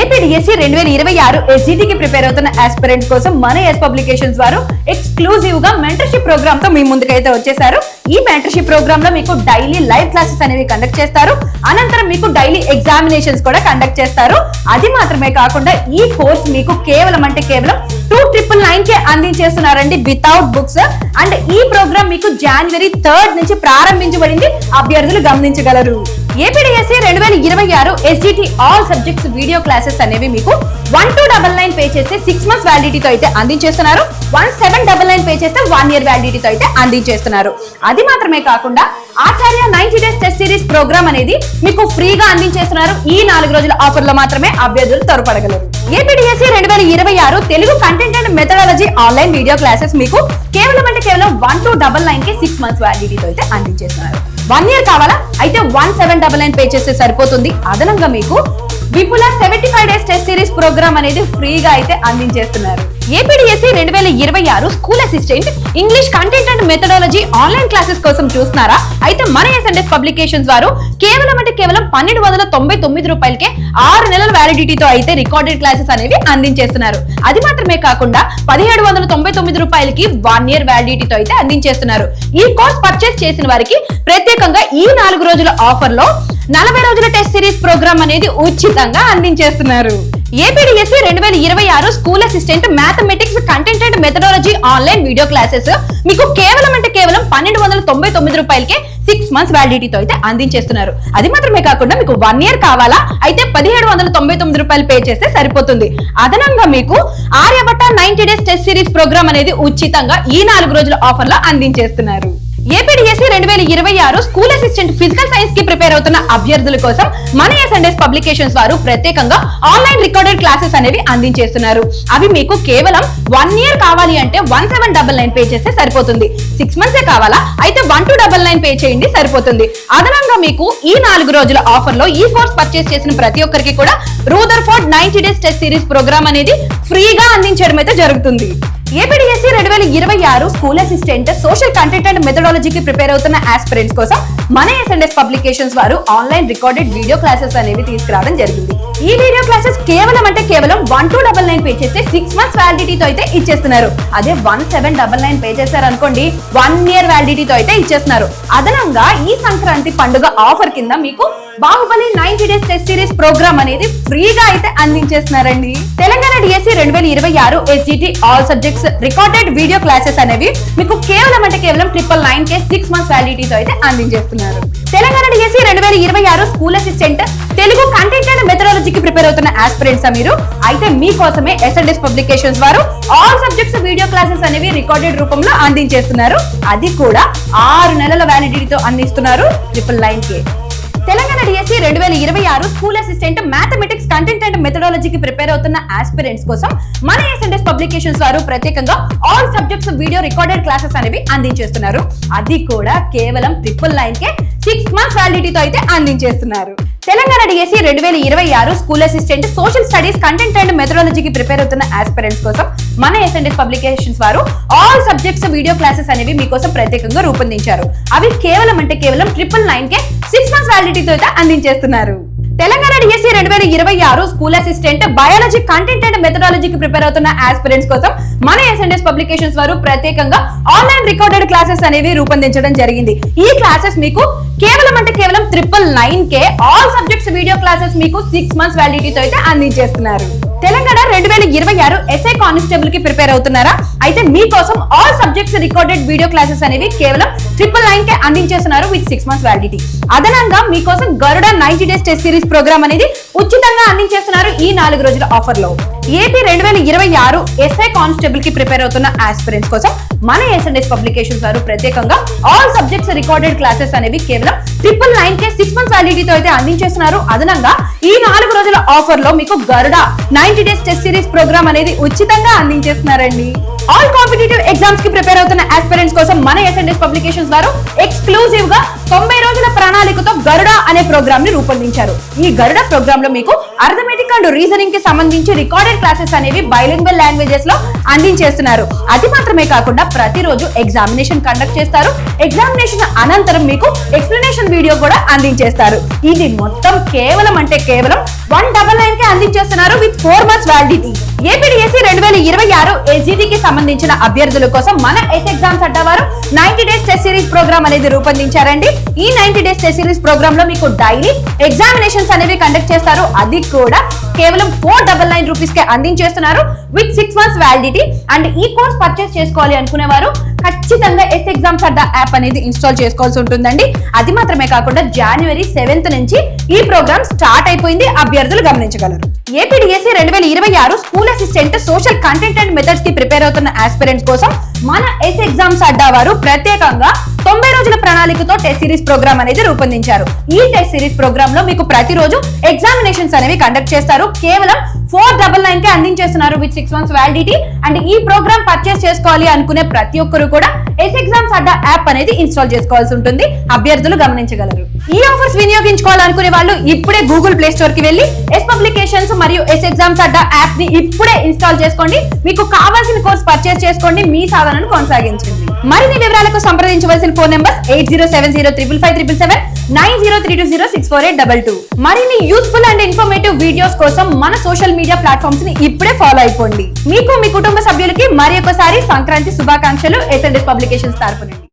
APDSC రెండు వేల ఇరవై ఆరు ఎస్జిటికి ప్రిపేర్ అవుతున్న ఆస్పిరెంట్ కోసం మన ఎస్ పబ్లికేషన్స్ వారు ఎక్స్క్లూజివ్గా మెంటర్షిప్ ప్రోగ్రామ్తో మీ ముందుకైతే వచ్చేసారు. ఈ మెంటర్షిప్ ప్రోగ్రామ్లో మీకు డైలీ లైవ్ క్లాసెస్ అనేవి కండక్ట్ చేస్తారు. అనంతరం మీకు డైలీ ఎగ్జామినేషన్స్ కూడా కండక్ట్ చేస్తారు. అది మాత్రమే కాకుండా ఈ కోర్స్ మీకు కేవలం అంటే కేవలం టూ ట్రిపుల్ నైన్ కే అందించేస్తున్నారండి వితౌట్ బుక్స్ అండ్ ఈ ప్రోగ్రామ్ మీకు జనవరి థర్డ్ నుంచి ప్రారంభించబడింది. అభ్యర్థులు గమనించగలరు. ఏపీడిఎస్సి రెండు వేల ఇరవై ఆరు SGT all subjects video classes అనేవి మీకు one two double nine pay చేస్తే సిక్స్ మంత్స్ వ్యాలిడిటీతో అయితే అందించేస్తున్నారు. One seven double nine pay చేస్తే వన్ ఇయర్ వ్యాలిడిటీతో అయితే అందించేస్తున్నారు. అది మాత్రమే కాకుండా Acharya ninety days test series program అనేది మీకు ఫ్రీగా అందించేస్తున్నారు. ఈ నాలుగు రోజుల ఆఫర్లో మాత్రమే అభ్యర్థులు త్వరపడగలరు ఏపీడిఎస్సి రెండు వేల ఇరవై ఆరు Telugu content and methodology online video classes మీకు కేవలం అంటే కేవలం వన్ టూ డబల్ నైన్కి సిక్స్ మంత్స్ వ్యాలిడిటీతో అయితే అందించేస్తున్నారు. వన్ ఇయర్ కావాలా? అయితే one seven double nine pay చేస్తే సరిపోతుంది. అదనంగా మీకు Vipula seventy five days test series program అనేది ఫ్రీగా అయితే అందించేస్తున్నారు. ఏపీడిఎస్సి రెండు వేల ఇరవై ఆరు school assistant English content and methodology online classes కోసం చూస్తున్నారా? అయితే మన ఎస్ఎండ్ఎస్ పబ్లికేషన్స్ వారు కేవలం అంటే కేవలం పన్నెండు వందల తొంభై తొమ్మిది రూపాయలకే ఆరు నెలల వ్యాలిడిటీతో అయితే రికార్డెడ్ క్లాసెస్ అనేవి అందించేస్తున్నారు. అది మాత్రమే కాకుండా పదిహేడు వందల తొంభై తొమ్మిది రూపాయలకి వన్ ఇయర్ వ్యాలిడిటీతో అయితే అందించేస్తున్నారు. ఈ కోర్స్ పర్చేస్ చేసిన వారికి ప్రత్యేకంగా ఈ నాలుగు రోజుల ఆఫర్లో నలభై రోజుల టెస్ట్ సిరీస్ ప్రోగ్రామ్ అనేది ఉచితంగా అందించేస్తున్నారు. ఏపీడిఎస్సి రెండు వేల ఇరవై ఆరు school assistant mathematics content and methodology online video classes మీకు కేవలం అంటే కేవలం పన్నెండు వందల తొంభై తొమ్మిది రూపాయలకే సిక్స్ మంత్స్ వ్యాలిడిటీతో అయితే అందించేస్తున్నారు. అది మాత్రమే కాకుండా మీకు వన్ ఇయర్ కావాలా? అయితే పదిహేడు వందల తొంభై తొమ్మిది రూపాయలు పే చేస్తే సరిపోతుంది. అదనంగా మీకు Aryabhatta ninety days test series program అనేది ఉచితంగా ఈ నాలుగు రోజుల ఆఫర్లో అందించేస్తున్నారు. ఏపీడిఎస్సి రెండు వేల ఇరవై ఆరు స్కూల్ అసిస్టెంట్ ఫిజికల్ సైన్స్కి ప్రిపేర్ అవుతున్న అభ్యర్థుల కోసం మన సండేస్ పబ్లికేషన్స్ వారు ప్రత్యేకంగా ఆన్లైన్ రికార్డెడ్ క్లాసెస్ అనేవి అందించేస్తున్నారు. అవి మీకు కేవలం వన్ ఇయర్ కావాలి అంటే one seven double nine pay చేస్తే సరిపోతుంది. సిక్స్ మంత్స్ కావాలా? అయితే one two double nine pay చేయండి సరిపోతుంది. అదనంగా మీకు ఈ నాలుగు రోజుల ఆఫర్లో ఈ కోర్స్ పర్చేస్ చేసిన ప్రతి ఒక్కరికి కూడా Rutherford ninety days test series program అనేది ఫ్రీగా అందించడం అయితే జరుగుతుంది. ఏపీడీఎస్సీ రెండు వేల ఇరవై ఆరు school assistant social content and మెథడాలజీకి prepare అవుతున్న ఆస్పిరెంట్స్ కోసం మన ఎస్ఎండ్ఎస్ పబ్లికేషన్స్ వారు ఆన్లైన్ రికార్డెడ్ వీడియో క్లాసెస్ అనేవి తీసుకురావడం జరిగింది. ఈ వీడియో క్లాసెస్ కేవలం అంటే కేవలం one two double nine pay చేస్తే సిక్స్ మంత్స్ వ్యాలిడిటీతో అయితే ఇచ్చేస్తున్నారు. అదే one seven double nine pay చేశారు అనుకోండి వన్ ఇయర్ వ్యాలిడిటీతో అయితే ఇచ్చేస్తున్నారు. అదనంగా ఈ సంక్రాంతి పండుగ ఆఫర్ కింద మీకు Baahubali ninety days test series program అనేది ఫ్రీగా అయితే అందించేస్తున్నారండి. తెలంగాణ డిఎస్సి రెండు వేల ఇరవై ఆరు SGT all subjects recorded video classes అనేవి మీకు కేవలం అంటే కేవలం ట్రిపుల్ నైన్ కే సిక్స్ మంత్స్ వ్యాలిడిటీతో అయితే అందించేస్తున్నారు. తెలంగాణ డిఎస్సి రెండు వేల ఇరవై ఆరు school assistant Telugu content and మెథడాలజీకి prepare అవుతున్న ఆస్పిరెంట్స్ మీరు. అయితే మీకోసమే ఎస్ఎల్ఎస్ పబ్లికేషన్స్ వారు ఆల్ సబ్జెక్ట్స్ వీడియో క్లాసెస్ అనేవి రికార్డెడ్ రూపంలో అందించేస్తున్నారు. అది కూడా ఆరు నెలల వ్యాలిడిటీతో అందిస్తున్నారు ట్రిపుల్ నైన్ కే తెలంగాణ డిఎస్సి రెండు వేల ఇరవై ఆరు school assistant mathematics content and మెథడాలజీకి prepare అవుతున్న ఆస్పిరెంట్స్ కోసం మన ఎస్ఎండెస్ పబ్లికేషన్స్ వారు ప్రత్యేకంగా all subjects video recorded classes అనేవి అందించేస్తున్నారు. అది కూడా కేవలం ట్రిపుల్ నైన్ కే సిక్స్ మంత్స్ వ్యాలిడిటీతో అయితే అందించేస్తున్నారు. తెలంగాణ డిఎస్సి రెండు వేల ఇరవై ఆరు school assistant social studies content and మెథడాలజీకి prepare అవుతున్న ఆస్పిరెంట్స్ కోసం మన ఎస్ఎన్ఎస్ పబ్లికేషన్స్ వారు ఆల్ సబ్జెక్ట్స్ వీడియో క్లాసెస్ అనేవి మీకోసం ప్రత్యేకంగా రూపొందించారు. అవి కేవలం అంటే కేవలం ట్రిపుల్ నైన్ కే సిక్స్ మంత్స్ వ్యాలిడిటీతో అయితే అందించేస్తున్నారు. తెలంగాణ డిఎస్సి రెండు వేల ఇరవై ఆరు school assistant biology content and మెథడాలజీకి prepare అవుతున్న ఆస్పిరెంట్స్ కోసం మన ఎస్ఎన్ఎస్ పబ్లికేషన్స్ వారు ప్రత్యేకంగా ఆన్లైన్ రికార్డెడ్ క్లాసెస్ అనేవి రూపొందించడం జరిగింది. ఈ క్లాసెస్ మీకు కేవలం అంటే కేవలం ట్రిపుల్ నైన్ కే ఆల్ సబ్జెక్ట్స్ వీడియో క్లాసెస్ మీకు సిక్స్ మంత్స్ వ్యాలిడిటీతో అయితే అందించేస్తున్నారు. తెలంగాణ రెండు వేల ఇరవై ఆరు ఎస్ఐ కానిస్టేబుల్కి ప్రిపేర్ అవుతున్నారా? అయితే మీకోసం all subjects recorded video classes అనేవి కేవలం ట్రిపుల్ నైన్ కే అందించేస్తున్నారు విత్ సిక్స్ మంత్స్ వ్యాలిడిటీ అదనంగా మీకోసం Garuda ninety days test series program అనేది ఉచితంగా అందించేస్తున్నారు ఈ నాలుగు రోజుల ఆఫర్లో. ఏపీ రెండు వేల ఇరవై ఆరు ఎస్ఐ కానిస్టేబుల్కి ప్రిపేర్ అవుతున్న ఆస్పిరెంట్స్ కోసం మన ఎస్ఎన్ఎస్ పబ్లికేషన్స్ వారు ప్రత్యేకంగా ఆల్ సబ్జెక్ట్స్ రికార్డెడ్ క్లాసెస్ అనేవి కేవలం ట్రిపుల్ నైన్ కే సిక్స్ మంత్స్ వ్యాలిడిటీతో అయితే అందించేస్తున్నారు. అదనంగా ఈ నాలుగు రోజుల ఆఫర్లో మీకు Garuda ninety days test series program అనేది ఉచితంగా అందించేస్తున్నారండి. ఆల్ కాంపిటేటివ్ ఎగ్జామ్స్కి ప్రిపేర్ అవుతున్న ఆస్పిరెంట్స్ కోసం మన ఎస్ఎన్ఎస్ పబ్లికేషన్స్ వారు ఎక్స్క్లూజివ్గా తొంభై రోజుల ప్రణాళికతో గరుడ అనే ప్రోగ్రామ్ని రూపొందించారు. ఈ గరుడ ప్రోగ్రామ్లో మీకు అర్థమెటిక్ అండ్ రీజనింగ్కి సంబంధించి రికార్డెడ్ క్లాసెస్ అనేవి బైలింగ్వల్ లాంగ్వేజెస్లో అందించేస్తున్నారు. అది మాత్రమే కాకుండా ప్రతిరోజు ఎగ్జామినేషన్ కండక్ట్ చేస్తారు. ఎగ్జామినేషన్ అనంతరం మీకు ఎక్స్ప్లెనేషన్ వీడియో కూడా అందించేస్తారు. ఇది మొత్తం కేవలం అంటే కేవలం వన్ డబల్ నైన్కి అందించేస్తున్నారు with four months validity APDSC రెండు వేల ఇరవై ఆరు కి సంబంధించిన అభ్యర్థుల కోసం మన S exams అంటవారు ninety days test series program అనేది రూపొందించారండి. ఈ నైన్టీ డేస్ టెస్ట్ సిరీస్ ప్రోగ్రామ్లో మీకు డైలీ ఎగ్జామినేషన్స్ అనేవి కండక్ట్ చేస్తారు. అది కూడా కేవలం ఫోర్ డబల్ నైన్ రూపీస్ కే అందించేస్తున్నారు. With six months validity and ఈ కోర్స్ పర్చేస్ చేసుకోవాలి అనుకునేవారు ఖచ్చితంగా ఎస్ ఎగ్జామ్స్ అడ్డా యాప్ అనేది ఇన్స్టాల్ చేసుకోవాల్సి ఉంటుందండి. అది మాత్రమే కాకుండా జనవరి సెవెంత్ నుంచి ఈ ప్రోగ్రామ్ స్టార్ట్ అయిపోయింది. అభ్యర్థులు గమనించగలరు. ఏపీడిఎస్సి రెండు వేల ఇరవై ఆరు school assistant social content and మెథడ్స్కి prepare అవుతున్న ఆస్పిరెంట్స్ కోసం మన ఎస్ ఎగ్జామ్స్ అడ్డా వారు ప్రత్యేకంగా తొంభై రోజుల ప్రణాళికతో టెస్ట్ సిరీస్ ప్రోగ్రామ్ అనేది రూపొందించారు. ఈ టెస్ట్ సిరీస్ ప్రోగ్రామ్లో మీకు ప్రతిరోజు ఎగ్జామినేషన్స్ అనేవి కండక్ట్ చేస్తారు. కేవలం ఫోర్ డబల్ నైన్కి అందించేస్తున్నారు with six months validity and ఈ ప్రోగ్రామ్ పర్చేస్ చేసుకోవాలి అనుకునే ప్రతి ఒక్కరు కూడా ఎస్ ఎగ్జామ్స్ అడ్డా యాప్ అనేది ఇన్స్టాల్ చేసుకోవాల్సి ఉంటుంది. అభ్యర్థులు గమనించగలరు. ఈ ఆఫర్స్ వినియోగించుకోవాలనుకునే వాళ్ళు ఇప్పుడే గూగుల్ ప్లే స్టోర్కి వెళ్ళి ఎస్ పబ్లికేషన్స్ మరియు ఎస్ ఎగ్జామ్స్ అడ్డా యాప్ని ఇప్పుడే ఇన్స్టాల్ చేసుకోండి. మీకు కావాల్సిన కోర్స్ పర్చేస్ చేసుకోండి మీ సాధనను కొనసాగించండి. మరిన్ని వివరాలకు సంప్రదించవలసిన phone number eight zero seven zero triple five triple seven nine zero three two zero six four eight double two. మరిన్ని యూస్ఫుల్ అండ్ ఇన్ఫర్మేటివ్ వీడియోస్ కోసం మన సోషల్ మీడియా ప్లాట్ఫామ్స్ని ఇప్పుడే ఫాలో అయిపోండి. మీకు మీ కుటుంబ సభ్యులకి మరి ఒకసారి సంక్రాంతి శుభాకాంక్షలు ఎస్ఎల్ఎస్ పబ్లికేషన్స్ తరపునండి